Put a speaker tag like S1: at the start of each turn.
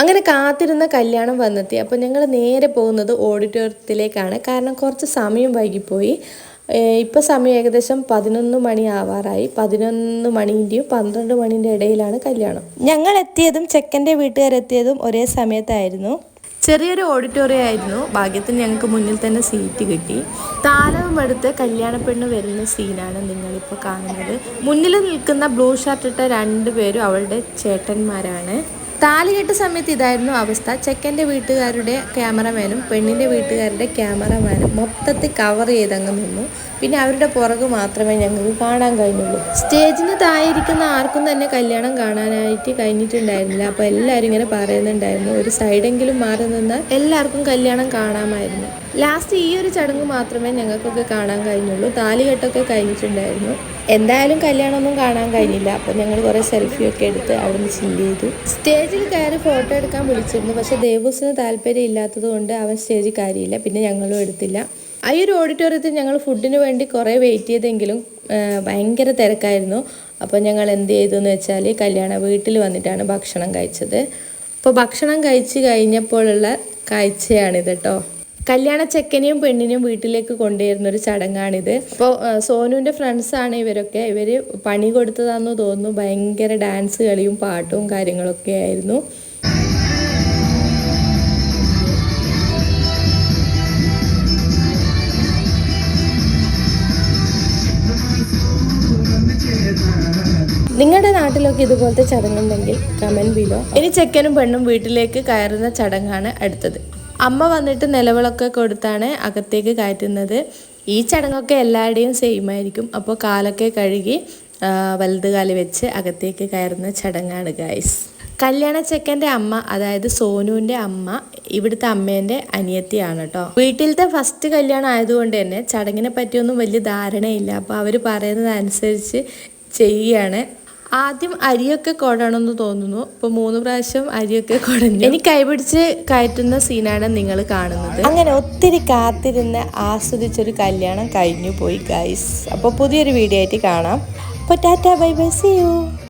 S1: അങ്ങനെ കാത്തിരുന്ന കല്യാണം വന്നെത്തി. അപ്പോൾ ഞങ്ങൾ നേരെ പോകുന്നത് ഓഡിറ്റോറിയത്തിലേക്കാണ്. കാരണം കുറച്ച് സമയം വൈകിപ്പോയി. ഇപ്പോൾ സമയം ഏകദേശം പതിനൊന്ന് മണി ആവാറായി. പതിനൊന്ന് മണീന്റെയും പന്ത്രണ്ട് മണീന്റെ ഇടയിലാണ് കല്യാണം. ഞങ്ങൾ എത്തിയതും ചെക്കന്റെ വീട്ടുകാരെത്തിയതും ഒരേ സമയത്തായിരുന്നു. ചെറിയൊരു ഓഡിറ്റോറിയം ആയിരുന്നു. ഭാഗ്യത്തിന് ഞങ്ങൾക്ക് മുന്നിൽ തന്നെ സീറ്റ് കിട്ടി. താലവും എടുത്ത് കല്യാണ പെണ്ണ് വരുന്ന സീനാണ് നിങ്ങളിപ്പോൾ കാണുന്നത്. മുന്നിൽ നിൽക്കുന്ന ബ്ലൂ ഷർട്ട് ഇട്ട രണ്ടുപേരും അവളുടെ ചേട്ടന്മാരാണ്. താലി കെട്ട സമയത്ത് ഇതായിരുന്നു അവസ്ഥ. ചെക്കന്റെ വീട്ടുകാരുടെ ക്യാമറമാനും പെണ്ണിന്റെ വീട്ടുകാരുടെ ക്യാമറമാനും മൊത്തത്തിൽ കവർ ചെയ്തങ്ങ് നിന്നു. പിന്നെ അവരുടെ പുറകു മാത്രമേ ഞങ്ങൾക്ക് കാണാൻ കഴിഞ്ഞുള്ളൂ. സ്റ്റേജിന് തായിരിക്കുന്ന ആർക്കും തന്നെ കല്യാണം കാണാനായിട്ട് കഴിഞ്ഞിട്ടുണ്ടായിരുന്നില്ല. അപ്പോൾ എല്ലാവരും ഇങ്ങനെ പറയുന്നുണ്ടായിരുന്നു. ഒരു സൈഡെങ്കിലും മാറി നിന്നാൽ എല്ലാവർക്കും കല്യാണം കാണാമായിരുന്നു. ലാസ്റ്റ് ഈ ഒരു ചടങ്ങ് മാത്രമേ ഞങ്ങൾക്കൊക്കെ കാണാൻ കഴിഞ്ഞുള്ളൂ. താലികെട്ടൊക്കെ കഴിഞ്ഞിട്ടുണ്ടായിരുന്നു. എന്തായാലും കല്യാണമൊന്നും കാണാൻ കഴിഞ്ഞില്ല. അപ്പോൾ ഞങ്ങൾ കുറേ സെൽഫിയൊക്കെ എടുത്ത് അവിടെ നിന്ന് ചില്ല് ചെയ്തു. സ്റ്റേജിൽ കയറി ഫോട്ടോ എടുക്കാൻ വിളിച്ചിരുന്നു. പക്ഷെ ദേവൂസിന് താല്പര്യം ഇല്ലാത്തത് കൊണ്ട് അവൻ സ്റ്റേജിൽ കയറിയില്ല പിന്നെ ഞങ്ങളും എടുത്തില്ല. ആ ഒരു ഓഡിറ്റോറിയത്തിൽ ഞങ്ങൾ ഫുഡിന് വേണ്ടി കുറേ വെയിറ്റ് ചെയ്തെങ്കിലും ഭയങ്കര തിരക്കായിരുന്നു. അപ്പോൾ ഞങ്ങൾ എന്ത് ചെയ്തു എന്ന് വെച്ചാൽ കല്യാണ വീട്ടിൽ വന്നിട്ടാണ് ഭക്ഷണം കഴിച്ചത്. അപ്പോൾ ഭക്ഷണം കഴിച്ച് കഴിഞ്ഞപ്പോഴുള്ള കാഴ്ചയാണിത് കേട്ടോ. കല്യാണ ചെക്കനെയും പെണ്ണിനെയും വീട്ടിലേക്ക് കൊണ്ടുവരുന്ന ഒരു ചടങ്ങാണിത് അപ്പോൾ സോനുവിന്റെ ഫ്രണ്ട്സാണ് ഇവരൊക്കെ. ഇവർ പണി കൊടുത്തതാണെന്ന് തോന്നുന്നു. ഭയങ്കര ഡാൻസ് കളിയും പാട്ടും കാര്യങ്ങളൊക്കെ ആയിരുന്നു. നിങ്ങളുടെ നാട്ടിലൊക്കെ ഇതുപോലത്തെ ചടങ്ങുണ്ടെങ്കിൽ കമന്റ് ബിലോ ഇനി ചെക്കനും പെണ്ണും വീട്ടിലേക്ക് കയറുന്ന ചടങ്ങാണ് അടുത്തത്. അമ്മ വന്നിട്ട് നിലവിളൊക്കെ കൊടുത്താണ് അകത്തേക്ക് കയറ്റുന്നത്. ഈ ചടങ്ങൊക്കെ എല്ലാവരുടെയും സെയിം ആയിരിക്കും. അപ്പോൾ കാലൊക്കെ കഴുകി വലത് കാൽ വെച്ച് അകത്തേക്ക് കയറുന്ന ചടങ്ങാണ് ഗായ്സ് കല്യാണ ചെക്കന്റെ അമ്മ അതായത് സോനുവിന്റെ അമ്മ ഇവിടുത്തെ അമ്മേന്റെ അനിയത്തിയാണ് കേട്ടോ വീട്ടിലത്തെ ഫസ്റ്റ് കല്യാണം ആയതുകൊണ്ട് തന്നെ ചടങ്ങിനെ പറ്റിയൊന്നും വലിയ ധാരണയില്ല. അപ്പോൾ അവർ പറയുന്നത് അനുസരിച്ച് ചെയ്യുകയാണ് ആദ്യം അരിയൊക്കെ കൊടണമെന്ന് തോന്നുന്നു. അപ്പോൾ മൂന്ന് പ്രാവശ്യം അരിയൊക്കെ കൊടഞ്ഞു. ഇനി കൈപിടിച്ച് കയറ്റുന്ന സീനാണ് നിങ്ങൾ കാണുന്നത്. അങ്ങനെ ഒത്തിരി കാത്തിരുന്ന് ആസ്വദിച്ചൊരു കല്യാണം കഴിഞ്ഞു പോയി ഗൈസ് അപ്പോൾ പുതിയൊരു വീഡിയോ ആയിട്ട് കാണാം. അപ്പോൾ tata bye bye see you